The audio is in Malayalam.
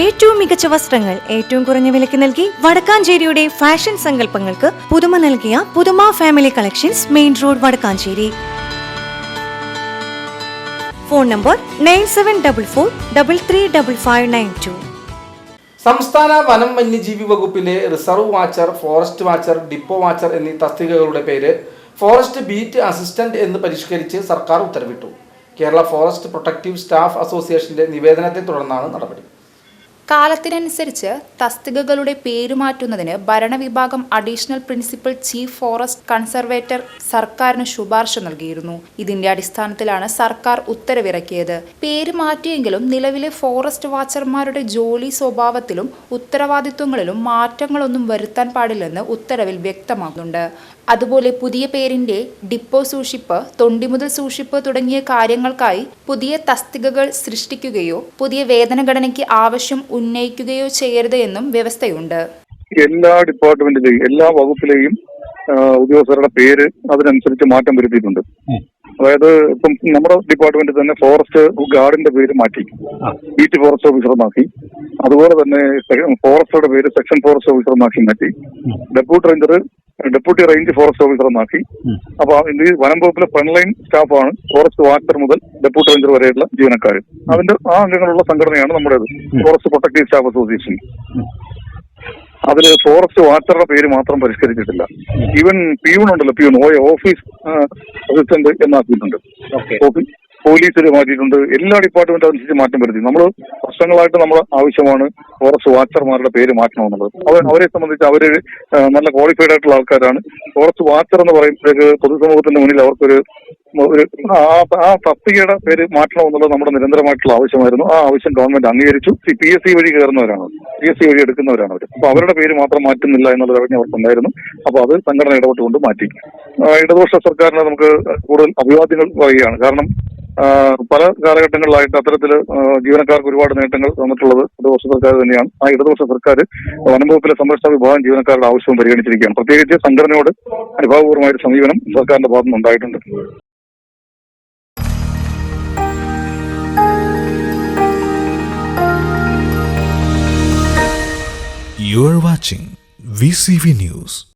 ഏറ്റവും മികച്ച വസ്ത്രങ്ങൾ ഏറ്റവും കുറഞ്ഞ വിലയ്ക്ക് നൽകി വടക്കാഞ്ചേരിയുടെ ഫാഷൻ സങ്കല്പങ്ങൾക്ക് പുതുമ നൽകിയ പുതുമ family collections main road Vadakkanchery. Phone number nine seven double four double three double five nine two സംസ്ഥാന വനം വന്യജീവി വകുപ്പിലെ reserve watcher forest watcher depot watcher എന്നീ തസ്തികകളുടെ പേര് ഫോറസ്റ്റ് ബീറ്റ് അസിസ്റ്റന്റ് എന്ന് പരിഷ്കരിച്ച് സർക്കാർ ഉത്തരവിട്ടു. കേരള ഫോറസ്റ്റ് പ്രൊട്ടക്റ്റീവ് സ്റ്റാഫ് അസോസിയേഷന്റെ നിവേദനത്തെ തുടർന്നാണ് നടപടി. കാലത്തിനനുസരിച്ച് തസ്തികകളുടെ പേരുമാറ്റുന്നതിന് ഭരണവിഭാഗം additional principal chief forest conservator സർക്കാരിന് ശുപാർശ നൽകിയിരുന്നു. ഇതിന്റെ അടിസ്ഥാനത്തിലാണ് സർക്കാർ ഉത്തരവിറക്കിയത്. പേര് മാറ്റിയെങ്കിലും നിലവിലെ ഫോറസ്റ്റ് വാച്ചർമാരുടെ ജോലി സ്വഭാവത്തിലും ഉത്തരവാദിത്വങ്ങളിലും മാറ്റങ്ങളൊന്നും വരുത്താൻ പാടില്ലെന്ന് ഉത്തരവിൽ വ്യക്തമാക്കുന്നുണ്ട്. അതുപോലെ പുതിയ പേരിന്റെ ഡിപ്പോ സൂക്ഷിപ്പ് തൊണ്ടിമുതൽ സൂക്ഷിപ്പ് തുടങ്ങിയ കാര്യങ്ങൾക്കായി പുതിയ തസ്തികകൾ സൃഷ്ടിക്കുകയോ പുതിയ വേതനഘടനയ്ക്ക് ആവശ്യം ഉന്നയിക്കുകയോ ചെയ്യരുത് എന്നും വ്യവസ്ഥയുണ്ട്. എല്ലാ ഡിപ്പാർട്ട്മെന്റിലെയും എല്ലാ വകുപ്പിലെയും ഉദ്യോഗസ്ഥരുടെ പേര് അതിനനുസരിച്ച് മാറ്റം വരുത്തിയിട്ടുണ്ട്. അതായത് ഇപ്പം നമ്മുടെ ഡിപ്പാർട്ട്മെന്റിൽ തന്നെ ഫോറസ്റ്റ് ഗാർഡിന്റെ പേര് മാറ്റി ബീറ്റ് ഫോറസ്റ്റ് ഓഫീസർ എന്നാക്കി അതുപോലെ തന്നെ ഫോറസ്റ്ററുടെ പേര് സെക്ഷൻ ഫോറസ്റ്റ് ഓഫീസർ എന്നാക്കി മാറ്റി. Deputy ranger deputy range forest officer എന്നാക്കി അപ്പൊ ഇത് വനം വകുപ്പിലെ ഫ്രണ്ട്ലൈൻ സ്റ്റാഫാണ് ഫോറസ്റ്റ് വാച്ചർ മുതൽ ഡെപ്യൂട്ടി റേഞ്ചർ വരെയുള്ള ജീവനക്കാർ അതിന്റെ ആ അംഗങ്ങളുള്ള സംഘടനയാണ് നമ്മുടേത്. Forest protective staff association. അതിൽ ഫോറസ്റ്റ് വാച്ചറുടെ പേര് മാത്രം പരിഷ്കരിച്ചിട്ടില്ല. ഈവൻ പ്യൂൺ ഉണ്ടല്ലോ പ്യൂൺ ഓ ഓഫീസ് അസിസ്റ്റന്റ് എന്നാക്കിയിട്ടുണ്ട്. ഓഫീസ് പോലീസിൽ മാറ്റിയിട്ടുണ്ട്. എല്ലാ ഡിപ്പാർട്ട്മെന്റും അനുസരിച്ച് മാറ്റം വരുത്തി. നമ്മൾ വർഷങ്ങളായിട്ട് നമ്മൾ ആവശ്യമാണ് ഫോറസ്റ്റ് വാച്ചർമാരുടെ പേര് മാറ്റണമെന്നുള്ളത് അവർ അവരെ സംബന്ധിച്ച് അവർ നല്ല ക്വാളിഫൈഡ് ആയിട്ടുള്ള ആൾക്കാരാണ്. ഫോറസ്റ്റ് വാച്ചർ എന്ന് പറയുമ്പോഴേക്ക് പൊതുസമൂഹത്തിന്റെ മുന്നിൽ അവർക്കൊരു ഒരു ആ തസ്തികയുടെ പേര് മാറ്റണമെന്നുള്ളത് നമ്മുടെ നിരന്തരമായിട്ടുള്ള ആവശ്യമായിരുന്നു. ആ ആവശ്യം ഗവൺമെന്റ് അംഗീകരിച്ചു. പി എസ് സി വഴി കയറുന്നവരാണ്. പി എസ് സി വഴി എടുക്കുന്നവരാണ് അവർ അപ്പൊ അവരുടെ പേര് മാത്രം മാറ്റുന്നില്ല എന്നുള്ളത് അറിഞ്ഞ് അവർക്കുണ്ടായിരുന്നു. അപ്പൊ അത് സംഘടന ഇടപെട്ടുകൊണ്ട് മാറ്റി. ഇടതുപക്ഷ സർക്കാരിനെ നമുക്ക് കൂടുതൽ അഭിവാദ്യങ്ങൾ പറയുകയാണ്. കാരണം പല കാലഘട്ടങ്ങളിലായിട്ട് അത്തരത്തിൽ ജീവനക്കാർക്ക് ഒരുപാട് നേട്ടങ്ങൾ തന്നിട്ടുള്ളത് ഇടതുപക്ഷ സർക്കാർ തന്നെയാണ്. ആ ഇടതുപക്ഷ സർക്കാർ വനംവകുപ്പിലെ സംരക്ഷണ വിഭാഗം ജീവനക്കാരുടെ ആവശ്യവും പരിഗണിച്ചിരിക്കുകയാണ്. പ്രത്യേകിച്ച് സംഘടനയോട് അനുഭാവപൂർവമായ സമീപനം സർക്കാരിന്റെ ഭാഗത്തുനിന്ന് ഉണ്ടായിട്ടുണ്ട്. You watching VCV News.